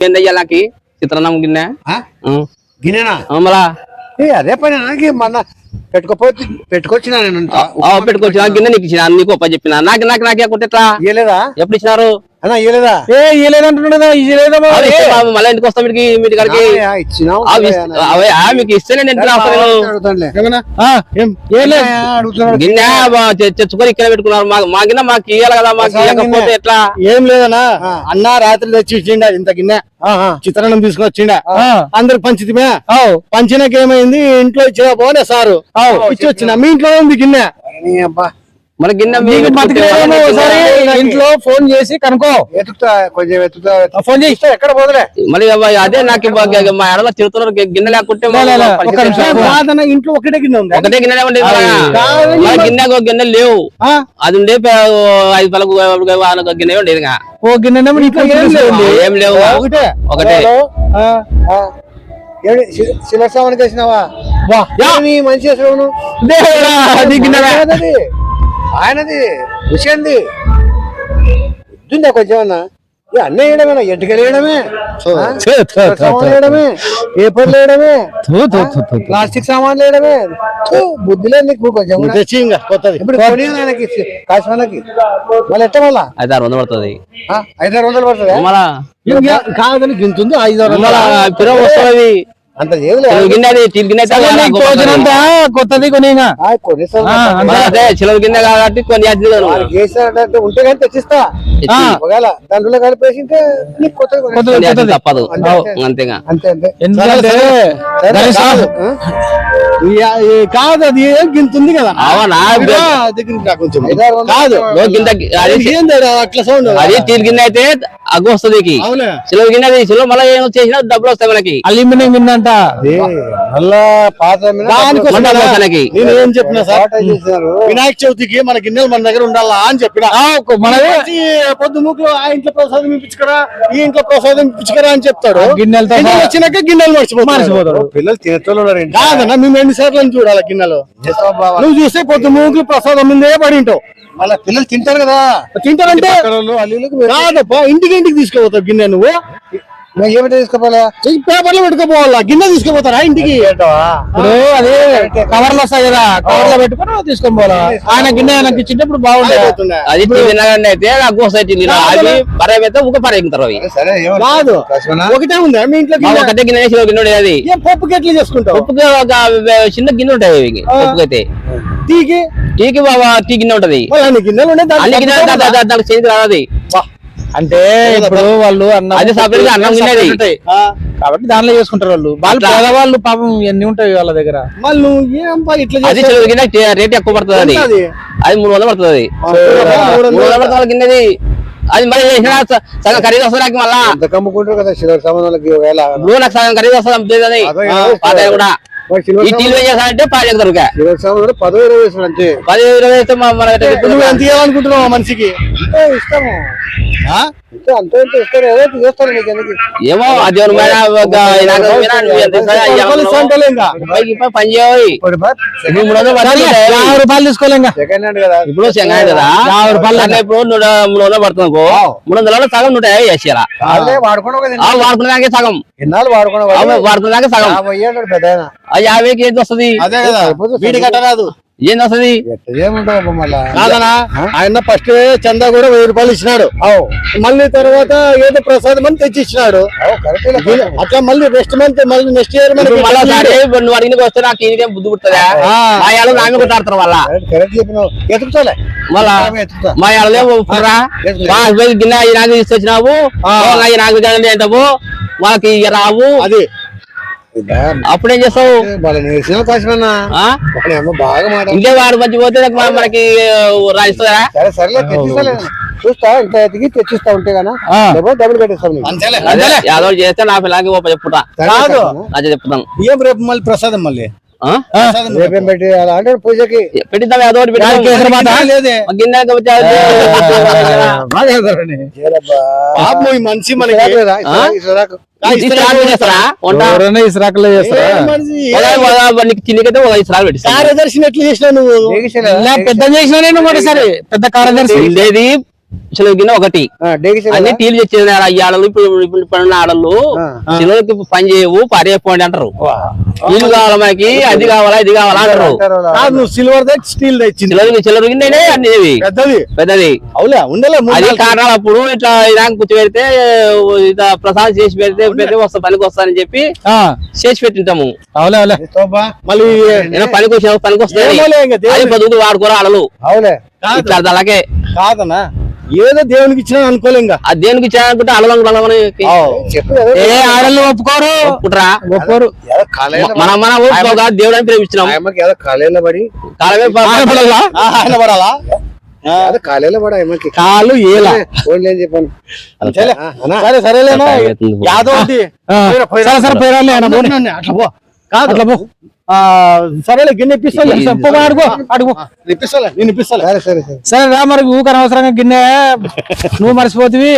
ఏందయ్యా నాకు చిత్రాన్నం గిన్నె. గిన్నెనా? ఆ, మళ్ళా? ఏ అదే పని నాకు మన పెట్టుకోపోతే పెట్టుకొచ్చినా గిన్నె నీకు ఇచ్చిన నీకు చెప్పిన. నాకు నాకు నాకే కొట్టేట్లా ఎప్పుడు ఇచ్చినారు? అన్నా ఇయ్యలేదా? ఏ ఇయ్యలేదంటున్నాడు మళ్ళీ వస్తాం మీ అవి మీకు ఇస్తేనే నేను. గిన్నె తెచ్చుకొని ఇక్కడ పెట్టుకున్నారు. మా గిన్నె మాకు ఇయ్యాలి కదా మాకు ఇవ్వకపోతే. ఎట్లా? ఏం లేదన్నా. అన్న రాత్రి తెచ్చి ఇచ్చిండ ఇంత గిన్నె? ఆహా. చిత్రాన్నం తీసుకొని వచ్చిండ? ఆ. అందరికి పంచితిమే? పంచినాక ఏమైంది ఇంట్లో ఇచ్చిన పోనే సారు? ఇచ్చి వచ్చిన మీ ఇంట్లో ఉంది గిన్నె? అబ్బా. మన గిన్నె. ఇంట్లో ఫోన్ చేసి కనుక్కో ఎత్తుతా కొంచెం ఎత్తుతా ఫోన్ చేసి ఎక్కడ పోదులే మళ్ళీ అదే నాకు మా ఎడలో తిరుగుతున్నారు గిన్నె లేకుంటే ఇంట్లో ఒకటే గిన్నె ఉంది ఒకటే గిన్నె మా గిన్నె గిన్నె లేవు ఆ? అది ఉండే ఐదు పలకు గిన్నె ఉండేది. ఓ గిన్నె ఏం లేవు ఏం లేవు ఒకటే ఒకటే ఆ. ఆ. ఏమిటి శి- శిలస్వామికి వేసినావా వా. ఏమి మంచి దేవుడా, ఆయనది విషయంది. కొంచెం అన్న అన్నీ వేయడమేనా? ఎంటికలు వేయడమే. వేయడమే పేపర్లు వేయడమే. ప్లాస్టిక్ సామాన్లు వేయడమే. థూ, బుద్ధి లేదు నీకు కొంచెం ఇప్పుడు ఆయనకి కాశ్మీర్కి. మళ్ళీ ఎట్ట మళ్ళా? ఐదు ఆరు వందలు పడుతుంది. ఆ? ఐదారు వందలు పడుతుందా? కాదని గింత ఉంది ఐదు ఆరు మళ్ళా పిరవ వస్తుంది. అంత గిన్నె కొత్తది కొని అదే చిలువ గిన్నె కాబట్టి వాళ్ళకి చేసినట్టు ఉంటే కానీ తెచ్చిస్తా. ఒకవేళ దాంట్లో అద్దెలు తప్పదు. అంతే, అంతే. అంతేగా. అంతే అంతే. కాదు. అది ఏం గింత ఉంది కదా? అవునా? దగ్గరికి రా కొంచెం. కాదు గింత అట్లా సౌండ్ అది తీరు గిన్నె అయితే అగ్గు వస్తుంది గిన్నె మళ్ళీ ఏం చేసినా డబ్బులు వస్తాయి మనకి. అల్యూమినియం గిన్నంట ఏ, మళ్ళా. నేను ఏం చెప్పినా సార్? వినాయక చవితికి మన గిన్నెలు మన దగ్గర ఉండాలా అని చెప్పిన. పొద్దు మూకులు ఆ ఇంట్లో ప్రసాదం ఇప్పించుకరా ఈ ఇంట్లో ప్రసాదం ఇప్పించుకరా అని చెప్తాడు. గిన్నెలతో గిన్నెలు వచ్చినాక గిన్నెలు మర్చిపోతాడు. మర్చిపోతాడు. పిల్లలు తినేటోళ్ళు. కాదన్నా మేము ఎన్ని సార్లు చూడాలి గిన్నెలు? నువ్వు చూస్తే పొద్దు మూకులు ప్రసాదం ముందే పడి ఉంటావు. మళ్ళా పిల్లలు తింటారు కదా. తింటారంటే ఇంటికి ఇంటికి తీసుకుపోతావు గిన్నె నువ్వు. నువ్వు ఏమిటి తీసుకోపోలే? ఈ పేపర్లో పెట్టుకోపోవాలా? గిన్నె తీసుకుపోతారా ఇంటికి? ఇప్పుడు అది కవర్లు వస్తాయి కదా కవర్లో పెట్టుకుని తీసుకొని పోలా ఆయన గిన్నె ఆయనకి ఇచ్చేటప్పుడు బాగుంటుంది అది తిన్నగానే అయితే అవి పరవ అయితే ఒక అవి? కాదు? ఒకటే ఉందా? మీ ఇంట్లో ఒకటే గిన్నె? చిలువ గిన్నె ఉండేది అది. ఏం పప్పుకి ఎట్లా పప్పుకి ఒక చిన్న గిన్నె ఉంటాయి ఇవి పప్పుకైతే. టీకి? టీకి బాబా టీ గిన్నె ఉంటది. గిన్నెలు దానికి చేతికి రాదు అది. అంటే ఇప్పుడు వాళ్ళు అన్నం అది తినేది. కాబట్టి దాంట్లో చేసుకుంటారు వాళ్ళు. వాళ్ళు. పేదవాళ్ళు పాపం ఎన్ని ఉంటాయి వాళ్ళ దగ్గర? మళ్ళీ నువ్వు ఏం అది రేట్ ఎక్కువ పడుతుంది అది. అది? మూడు వందలు పడుతుంది. అది మూడు వందలు. పడుతుంది అది మరి సగం ఖరీదు వస్తుంది నాకు మళ్ళా. కమ్ముకుంటారు కదా సగం ఖరీదు వస్తుంది కూడా. ఈ ఏం చేస్తారంటే పాలు దొరికా సిల్వర్ సామాన్ పదో ఇరవై వేసుడు అంతే. పది ఇరవై వేస్తే నువ్వు ఎంత ఇవ్వాలనుకుంటున్నావు మనిషికి? ఏమో అది రూపాయలు తీసుకోలే ఇప్పుడు యాభై రూపాయలు ఇప్పుడు నూట మూడు వందలు పడుతుంది మూడు వందల సగం నూట యాభై కదా ఆ వాడుకునేదానికి సగం. సగం. ఆ యాభైకి ఏంటి వస్తుంది? అదే కదా. వీడి కట్టరాదు. ఏంది వస్తుంది? మళ్ళా? కాదనా? ఆయన ఫస్ట్ చందా కూడా వెయ్యి రూపాయలు ఇచ్చినాడు. అవు. మళ్ళీ తర్వాత ఏదో ప్రసాదం అని తెచ్చి ఇచ్చినాడు అవు కరెక్ట్ అట్లా మళ్ళీ నెక్స్ట్ మంత్ మళ్ళీ నెక్స్ట్ ఇయర్ నువ్వు అడిగినకి వస్తే నాకు ఇది బుద్ధి పుడుతుందా? ఆ. మా ఏళ్ళు కొట్టాడతారు వాళ్ళ మళ్ళా మా ఏళ్ళే పుర్రా మా హస్బెండ్ గిన్నె ఈ నాకు తీసుకొచ్చినావు. ఈ నాకు ఏంటవు వాళ్ళకి ఇక రావు. అది అప్పుడేం చేస్తావు? ఇంకే వాడు మంచి పోతే మనకి రాయిస్తుందా? సరే సరేలే తెచ్చిస్తాలే. చూస్తా ఇంత ఎతికి తెచ్చిస్తా ఉంటే గానా? డబ్బులు యాదవ్ చేస్తే నా చెప్పుతా కాదు. అదే చెప్తాను. ఏం రేపు మళ్ళీ ప్రసాదం మళ్ళీ. పూజకి. పెట్టిద్దాం ఒకటి పెట్టిద్దాం. మనిషి మనకి. ఇసురాకులో ఇసరాలు ఎట్లా నువ్వు? పెద్ద చేసిన నేను ఒకటిసారి. పెద్ద కార్యదర్శి. ఉండేది చిలువ గిన్నె ఒకటి అన్ని టీలు తెచ్చేది ఈ ఆడలు ఇప్పుడు ఇప్పుడు ఇప్పుడున్న ఆడలు. చిలువకి పని చేయవు పారేపోండి అంటారు. ఇల్లు కావాలా మనకి అది కావాలా ఇది కావాలా అంటారు. నువ్వు సిల్వర్ స్టీల్ దే ఇచ్చింది చిల్లర చిల్లర గిన్నెనే అన్ని. పెద్దది. పెద్దది. అవులే ఉండలే అది. కారణాలు అప్పుడు ఇట్లా ఇలాగ కూర్చో పెడితే ఇట్లా ప్రసాదం చేసి పెడితే పెడితే వస్తా పనికి వస్తానని చెప్పి ఆ, చేసి పెట్టింటాము. అవులే అవులే మళ్ళీ పనికి వచ్చిన పనికి వస్తాయి అది వాడుకోరా ఆడలు. అవులే కాదు. ఇట్లా అలాగే. కాదన్నా. ఏదో దేవునికి ఇచ్చినా అనుకోలే ఆ దేనికి చేయాలనుకుంటే అడలు చెప్పు. కదా ఏ ఆడలు ఒప్పుకోరు? పుట్రా ఒప్పుకోరు. మన మన ఊరుకోగా దేవుడు అని ప్రేమించినాం. ఏదో పడి కాలమే ఆయన పడాలా? పడి కాలు ఏలా. చెప్పాను. సరే సరేలేనా. యాదవ్. సరే అట్లా పో. కాదు. అట్లా పో. ఆ, సరేలే గిన్నె పో, అడుగు. అడుగు ఇప్పిస్తాలే నేను ఇప్పిస్తాలే. సరే సరే సరే. సరే రా మరి ఊకనవసరంగా గిన్నె నువ్వు మర్చిపోతివి.